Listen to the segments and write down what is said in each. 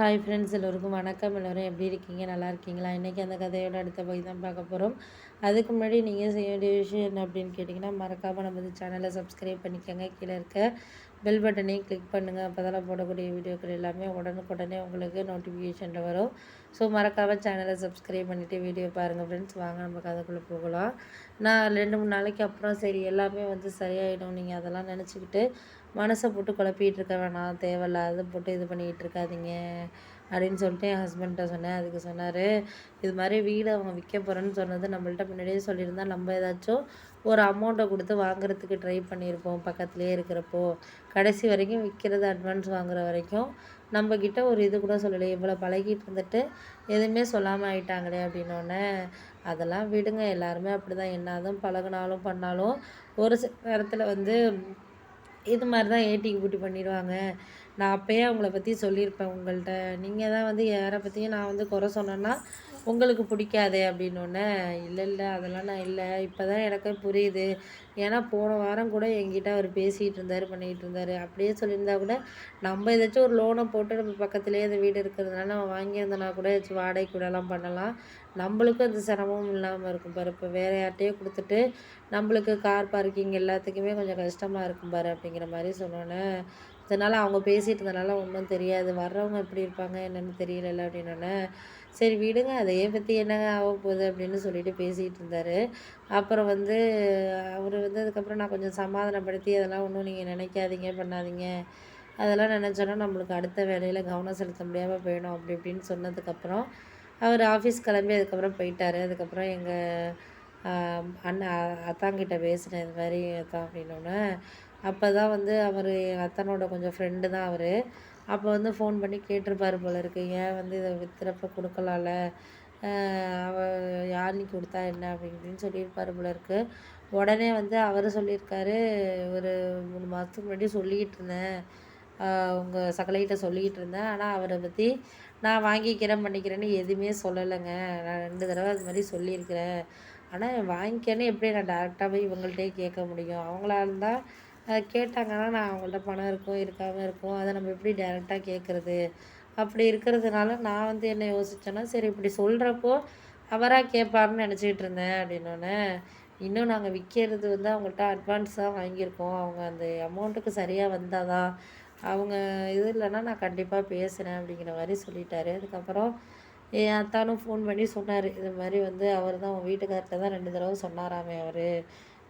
Hi friends எல்லோருக்கும் வணக்கம். எல்லோரும் எப்படி இருக்கீங்க? நல்லா இருக்கீங்களா? இன்றைக்கி அந்த கதையோட அடுத்த போய் தான் பார்க்க போகிறோம் அதுக்கு முன்னாடி நீங்கள் செய்ய வேண்டிய விஷயம் என்ன அப்படின்னு கேட்டிங்கன்னா மறக்காமல் நம்ம சேனலை சப்ஸ்கிரைப் பண்ணிக்கோங்க. கீழே இருக்க பெல் பட்டனையும் கிளிக் பண்ணுங்கள் அப்போ தான் போடக்கூடிய வீடியோக்கள் எல்லாமே உடனுக்குடனே உங்களுக்கு நோட்டிஃபிகேஷனில் வரும். ஸோ மறக்காமல் சேனலை சப்ஸ்கிரைப் பண்ணிவிட்டு வீடியோ பாருங்கள் ஃப்ரெண்ட்ஸ் வாங்க நம்ம கதைக்குள்ளே போகலாம். நான் ரெண்டு மூணு நாளைக்கு அப்புறம் சரி எல்லாமே வந்து சரியாயிடும். நீங்கள் அதெல்லாம் நினச்சிக்கிட்டு மனசை போட்டு குழப்பிகிட்டு இருக்க வேணாம். தேவையில்லாத போட்டு இது பண்ணிக்கிட்டு இருக்காதீங்க. அப்படின்னு சொல்லிட்டு என் ஹஸ்பண்ட்ட சொன்னேன். அதுக்கு சொன்னார் இது மாதிரி வீடு அவங்க விற்க போகிறேன்னு சொன்னது நம்மள்ட்ட முன்னாடியே சொல்லியிருந்தா நம்ம ஏதாச்சும் ஒரு அமௌண்ட்டை கொடுத்து வாங்குறதுக்கு ட்ரை பண்ணியிருப்போம் பக்கத்துலேயே இருக்கிறப்போ. கடைசி வரைக்கும் விற்கிறது அட்வான்ஸ் வாங்குற வரைக்கும் நம்மக்கிட்ட ஒரு இது கூட சொல்லலை. இவ்வளோ பழகிட்டு இருந்துட்டு எதுவுமே சொல்லாமல் ஆயிட்டாங்களே அப்படின்னோடனே அதெல்லாம் விடுங்க எல்லாருமே அப்படி தான் என்னதான் பழகினாலும் பண்ணாலும் ஒரு சில நேரத்தில் வந்து இது மாதிரி தான் ஏட்டிக்கு பூட்டி பண்ணிடுவாங்க. நான் அப்போயே அவங்கள பற்றி சொல்லியிருப்பேன் உங்கள்கிட்ட நீங்கள் தான் வந்து யாரை பற்றியும் நான் வந்து குறை சொன்னேன்னா உங்களுக்கு பிடிக்காதே அப்படின்னோடனே இல்லை இல்லை அதெல்லாம் நான் இல்லை. இப்போ தான் எனக்கு புரியுது. ஏன்னா போன வாரம் கூட என்கிட்ட அவர் பேசிகிட்டு இருந்தார் பண்ணிகிட்டு இருந்தார் அப்படியே சொல்லியிருந்தா கூட நம்ம ஏதாச்சும் ஒரு லோனை போட்டு நம்ம பக்கத்துலேயே அந்த வீடு இருக்கிறதுனால நம்ம வாங்கியிருந்தோன்னா கூட ஏதாச்சும் வாடகை கூடலாம் பண்ணலாம். நம்மளுக்கும் அந்த சிரமமும் இல்லாமல் இருக்கும் பாரு. இப்போ வேறு யார்ட்டையே கொடுத்துட்டு நம்மளுக்கு கார் பார்க்கிங் எல்லாத்துக்குமே கொஞ்சம் கஷ்டமாக இருக்கும் பாரு அப்படிங்கிற மாதிரி சொன்னோன்னே அதனால் அவங்க பேசிகிட்டு இருந்தனால ஒன்றும் தெரியாது. வர்றவங்க எப்படி இருப்பாங்க என்னென்னு தெரியல அப்படின்னோடனே சரி விடுங்க அதையே பற்றி என்னங்க ஆக போகுது அப்படின்னு சொல்லிட்டு பேசிகிட்டு இருந்தார் அப்புறம் வந்து அவர் வந்ததுக்கப்புறம் நான் கொஞ்சம் சமாதானப்படுத்தி அதெல்லாம் ஒன்றும் நீங்கள் நினைக்காதீங்க பண்ணாதீங்க. அதெல்லாம் நினச்சோன்னா நம்மளுக்கு அடுத்த வேலையில் கவனம் செலுத்த முடியாமல் போயிடும் அப்படி இப்படின்னு சொன்னதுக்கப்புறம் அவர் ஆஃபீஸ் கிளம்பி அதுக்கப்புறம் போயிட்டார். அதுக்கப்புறம் எங்கள் அண்ணன் அத்தாங்கிட்ட பேசினேன் இது மாதிரி அத்தான் அப்படின்னோடனே அப்போ தான் வந்து அவர் எங்கள் அத்தனோட கொஞ்சம் ஃப்ரெண்டு தான் அவர். அப்போ வந்து ஃபோன் பண்ணி கேட்டிருப்பார் போல இருக்கு. ஏன் வந்து இதை விற்றுறப்ப கொடுக்கலாம்ல? அவ யார் கொடுத்தா என்ன அப்படின்னு சொல்லியிருப்பார் போல இருக்கு. உடனே வந்து அவர் சொல்லியிருக்காரு ஒரு மூணு மாதத்துக்கு முன்னாடி சொல்லிக்கிட்டு இருந்தேன். உங்கள் சகலைகிட்ட சொல்லிக்கிட்டு இருந்தேன். ஆனால் அவரை பற்றி நான் வாங்கிக்கிறேன் பண்ணிக்கிறேன்னு எதுவுமே சொல்லலைங்க. நான் ரெண்டு தடவை அது மாதிரி சொல்லியிருக்கிறேன். ஆனால் வாங்கிக்கன்னு எப்படி நான் டேரெக்டாக போய் இவங்கள்ட்டே கேட்க முடியும்? அவங்களா இருந்தால் கேட்டாங்கன்னா நான் அவங்கள்ட்ட பணம் இருக்கும் இருக்காமல் இருக்கும். அதை நம்ம எப்படி டேரெக்டாக கேட்குறது? அப்படி இருக்கிறதுனால நான் வந்து என்ன யோசித்தேன்னா சரி இப்படி சொல்கிறப்போ அவராக கேட்பாருன்னு நினச்சிக்கிட்டு இருந்தேன் அப்படின்னோடனே இன்னும் நாங்கள் விற்கிறது வந்து அவங்கள்ட்ட அட்வான்ஸ் தான் வாங்கியிருக்கோம். அவங்க அந்த அமௌண்ட்டுக்கு சரியாக வந்தால் தான் அவங்க இது இல்லைன்னா நான் கண்டிப்பாக பேசுகிறேன் அப்படிங்கிற மாதிரி சொல்லிட்டாரு. அதுக்கப்புறம் என் அத்தானும் ஃபோன் பண்ணி சொன்னார் இது மாதிரி வந்து அவர் தான் உங்கள் வீட்டுக்கார்ட்ட தான் ரெண்டு தடவை சொன்னாராமே அவர்.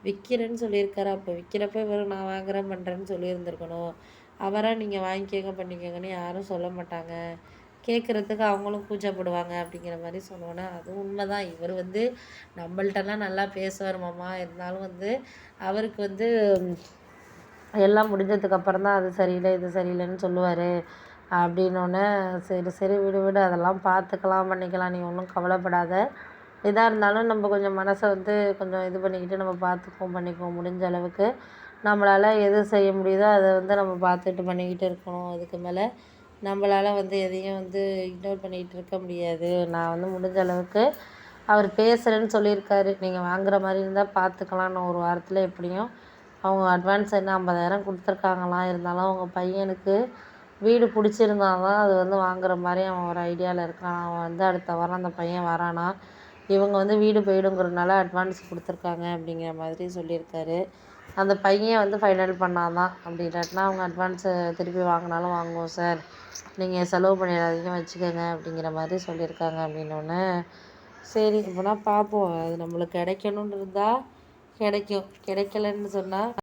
விற்கிறேன்னு சொல்லியிருக்காரு. அப்போ விற்கிறப்ப இவர் நான் வாங்குறேன் பண்ணுறேன்னு சொல்லியிருந்துருக்கணும். அவராக நீங்கள் வாங்கிக்கோங்க பண்ணிக்கோங்கன்னு யாரும் சொல்ல மாட்டாங்க. கேட்குறதுக்கு அவங்களும் கூச்சப்படுவாங்க அப்படிங்கிற மாதிரி சொன்னோன்னே அதுவும் உண்மை தான் இவர் வந்து நம்மள்ட்டலாம் நல்லா பேசுவார் மாமா. இருந்தாலும் வந்து அவருக்கு வந்து எல்லாம் முடிஞ்சதுக்கப்புறம் தான் அது சரியில்லை இது சரியில்லைன்னு சொல்லுவார். அப்படின்னோடனே சரி சரி விடு விடு அதெல்லாம் பார்த்துக்கலாம் பண்ணிக்கலாம். நீ ஒன்றும் கவலைப்படாத. எதாக இருந்தாலும் நம்ம கொஞ்சம் மனசை வந்து கொஞ்சம் இது பண்ணிக்கிட்டு நம்ம பார்த்துக்குவோம் பண்ணிக்குவோம் முடிஞ்ச அளவுக்கு. நம்மளால் எது செய்ய முடியுதோ அதை வந்து நம்ம பார்த்துட்டு பண்ணிக்கிட்டு இருக்கணும். அதுக்கு மேலே நம்மளால் வந்து எதையும் வந்து இக்னோர் பண்ணிக்கிட்டு இருக்க முடியாது. நான் வந்து முடிஞ்ச அளவுக்கு அவர் பேசுகிறேன்னு சொல்லியிருக்காரு. நீங்கள் வாங்குற மாதிரி இருந்தால் பார்த்துக்கலாம் ஒரு வாரத்தில் எப்படியும் அவங்க அட்வான்ஸ் என்ன ஐம்பதாயிரம் கொடுத்துருக்காங்களாம் இருந்தாலும் அவங்க பையனுக்கு வீடு பிடிச்சிருந்தா தான் அது வந்து வாங்குற மாதிரி அவன் ஒரு ஐடியாவில் இருக்கான். அவன் வந்து அடுத்த வாரம் அந்த பையன் வரானா இவங்க வந்து வீடு போயிடுங்கிறதுனால அட்வான்ஸ் கொடுத்துருக்காங்க அப்படிங்கிற மாதிரி சொல்லியிருக்காரு. அந்த பையன் வந்து ஃபைனல் பண்ணால் தான் அப்படி இல்லாட்டினா அவங்க அட்வான்ஸை திருப்பி வாங்கினாலும் வாங்குவோம் சார் நீங்கள் செலவு பண்ணிடாதீங்க வச்சுக்கோங்க அப்படிங்கிற மாதிரி சொல்லியிருக்காங்க அப்படின்னோடனே சரி இப்போனா பார்ப்போம் அது நம்மளுக்கு கிடைக்கணுன்னு இருந்தால் கிடைக்கும். கிடைக்கலன்னு சொன்னால்